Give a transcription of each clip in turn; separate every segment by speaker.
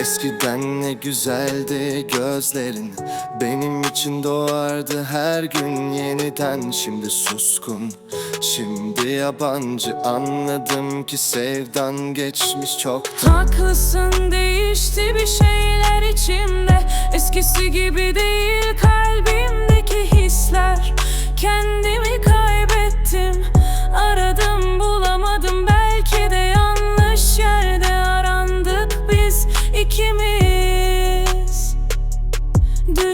Speaker 1: Eskiden ne güzeldi gözlerin. Benim için doğardı her gün yeniden. Şimdi suskun, şimdi yabancı. Anladım ki sevdan geçmiş çoktan.
Speaker 2: Haklısın değişti bir şeyler içimde. Eskisi gibi değil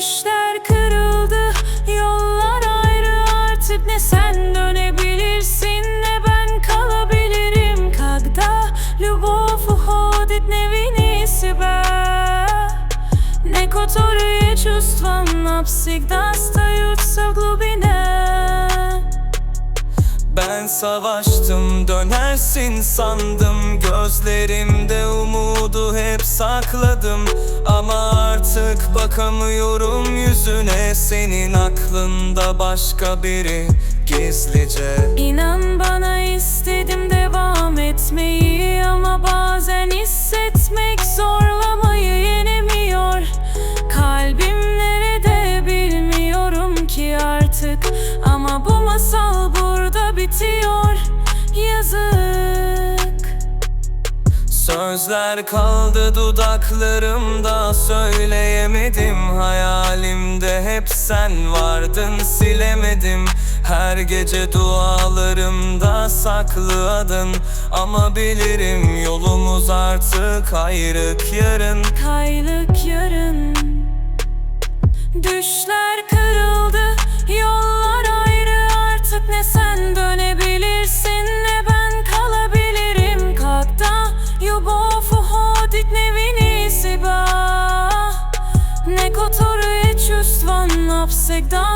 Speaker 2: Düşler kırıldı, yollar ayrı artık Ne sen dönebilirsin ne ben kalabilirim Когда любовь уходит, не вини себя Некоторые чувства навсегда остаются в глубине
Speaker 3: Ben savaştım dönersin sandım Gözlerimde umudu hep sakladım Ama artık bakamıyorum yüzüne. Senin aklında başka biri gizlice.
Speaker 2: İnan bana istedim devam etmeyi Ama bazen hissetmek zorlamayı yenemiyor. Kalbim nerede bilmiyorum ki artık Ama bu masal burada bitiyor. Yazık.
Speaker 3: Sözler kaldı dudaklarımda sen vardın silemedim. Her gece dualarımda saklı adın Ama bilirim yolumuz artık ayrık yarın.
Speaker 2: Kaylık yarın. Düşler kırıldı Yollar ayrı. Artık ne sen dönebilirsin Ne ben kalabilirim. Katta yubofu hodit nevini siba. Ne kotoru e çustvan Gerçekten